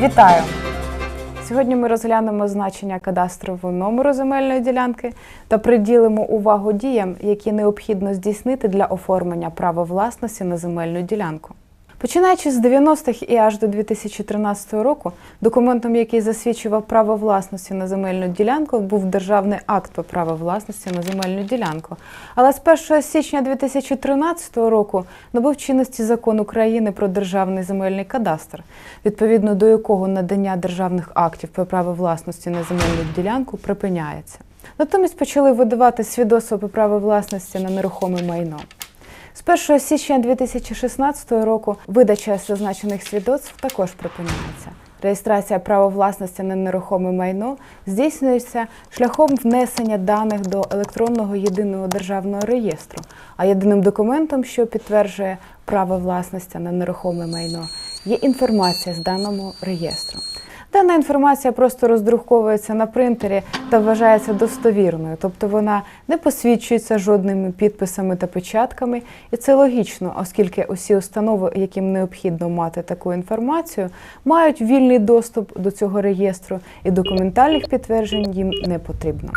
Вітаю! Сьогодні ми розглянемо значення кадастрового номеру земельної ділянки та приділимо увагу діям, які необхідно здійснити для оформлення права власності на земельну ділянку. Починаючи з 90-х і аж до 2013 року, документом, який засвідчував право власності на земельну ділянку, був державний акт про право власності на земельну ділянку. Але з 1 січня 2013 року набув чинності закон України про державний земельний кадастр, відповідно до якого надання державних актів про право власності на земельну ділянку припиняється. Натомість почали видавати свідоцтво про право власності на нерухоме майно. З 1 січня 2016 року видача зазначених свідоцтв також припиняється. Реєстрація права власності на нерухоме майно здійснюється шляхом внесення даних до електронного єдиного державного реєстру, а єдиним документом, що підтверджує право власності на нерухоме майно, є інформація з даному реєстру. Дана інформація просто роздруковується на принтері та вважається достовірною, тобто вона не посвідчується жодними підписами та печатками, і це логічно, оскільки усі установи, яким необхідно мати таку інформацію, мають вільний доступ до цього реєстру, і документальних підтверджень їм не потрібно.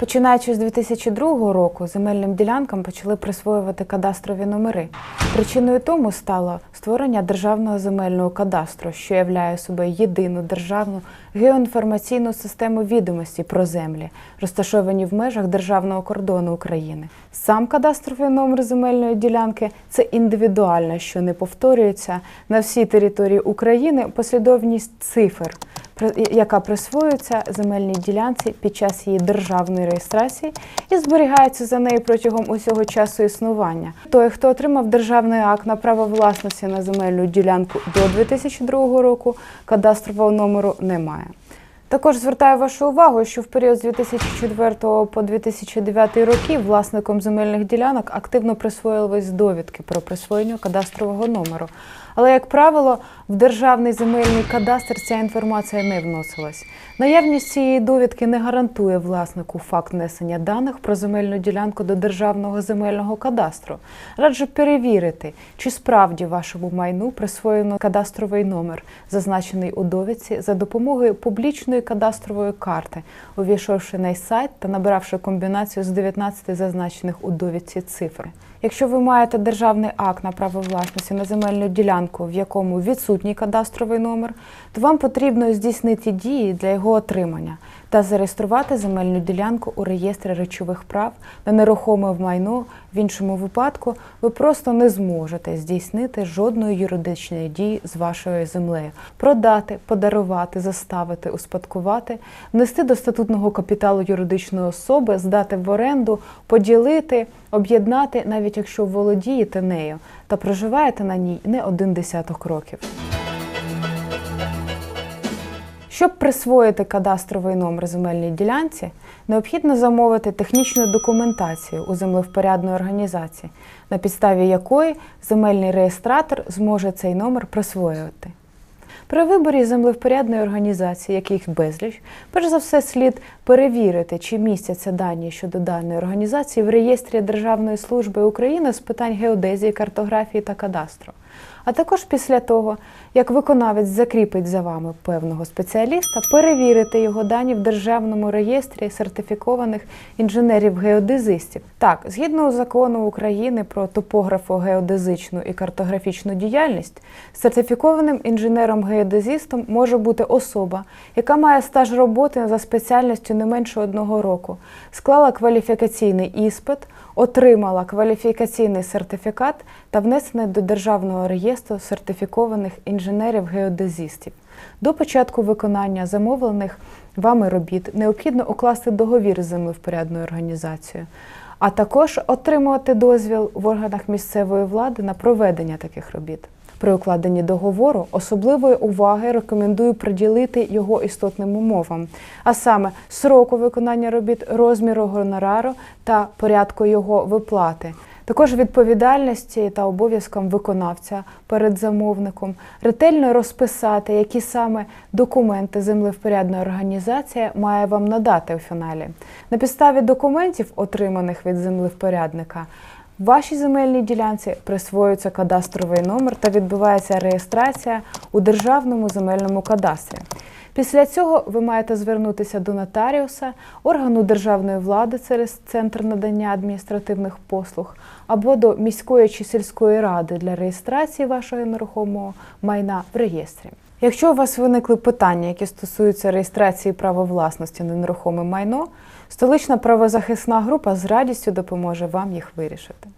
Починаючи з 2002 року, земельним ділянкам почали присвоювати кадастрові номери. Причиною тому стало створення державного земельного кадастру, що являє собою єдину державну геоінформаційну систему відомості про землі, розташовані в межах державного кордону України. Сам кадастровий номер земельної ділянки це індивідуальна, що не повторюється на всій території України послідовність цифр яка присвоюється земельній ділянці під час її державної реєстрації і зберігається за нею протягом усього часу існування. Той, хто отримав державний акт на право власності на земельну ділянку до 2002 року, кадастрового номеру немає. Також звертаю вашу увагу, що в період з 2004 по 2009 роки власником земельних ділянок активно присвоювались довідки про присвоєння кадастрового номеру. Але, як правило, в державний земельний кадастр ця інформація не вносилась. Наявність цієї довідки не гарантує власнику факт внесення даних про земельну ділянку до державного земельного кадастру. Раджу перевірити, чи справді вашому майну присвоєно кадастровий номер, зазначений у довідці, за допомогою публічної кадастрової карти, увійшовши на сайт та набравши комбінацію з 19 зазначених у довідці цифр. Якщо ви маєте державний акт на право власності на земельну ділянку, в якому відсутній кадастровий номер, то вам потрібно здійснити дії для його отримання та зареєструвати земельну ділянку у реєстрі речових прав на нерухоме майно. В іншому випадку ви просто не зможете здійснити жодної юридичної дії з вашою землею, продати, подарувати, заставити, успадкувати, внести до статутного капіталу юридичної особи, здати в оренду, поділити, об'єднати, навіть якщо володієте нею та проживаєте на ній не один десяток років. Щоб присвоїти кадастровий номер земельній ділянці, необхідно замовити технічну документацію у землевпорядної організації, на підставі якої земельний реєстратор зможе цей номер присвоювати. При виборі землевпорядної організації, яких безліч, перш за все слід перевірити, чи містяться дані щодо даної організації в реєстрі Державної служби України з питань геодезії, картографії та кадастру. А також після того, як виконавець закріпить за вами певного спеціаліста, перевірити його дані в державному реєстрі сертифікованих інженерів-геодезистів. Так, згідно закону України про топографо-геодезичну і картографічну діяльність, сертифікованим інженером-геодезистом може бути особа, яка має стаж роботи за спеціальністю не менше одного року, склала кваліфікаційний іспит, отримала кваліфікаційний сертифікат та внесена до державного реєстру сертифікованих інженерів-геодезистів. До початку виконання замовлених вами робіт необхідно укласти договір з землевпорядною організацією, а також отримувати дозвіл в органах місцевої влади на проведення таких робіт. При укладенні договору особливої уваги рекомендую приділити його істотним умовам, а саме сроку виконання робіт, розміру гонорару та порядку його виплати. Також відповідальності та обов'язкам виконавця перед замовником ретельно розписати, які саме документи землевпорядна організація має вам надати у фіналі. На підставі документів, отриманих від землевпорядника, Вашій земельній ділянці присвоюється кадастровий номер та відбувається реєстрація у державному земельному кадастрі. Після цього ви маєте звернутися до нотаріуса, органу державної влади через центр надання адміністративних послуг або до міської чи сільської ради для реєстрації вашого нерухомого майна в реєстрі. Якщо у вас виникли питання, які стосуються реєстрації права власності на нерухоме майно, столична правозахисна група з радістю допоможе вам їх вирішити.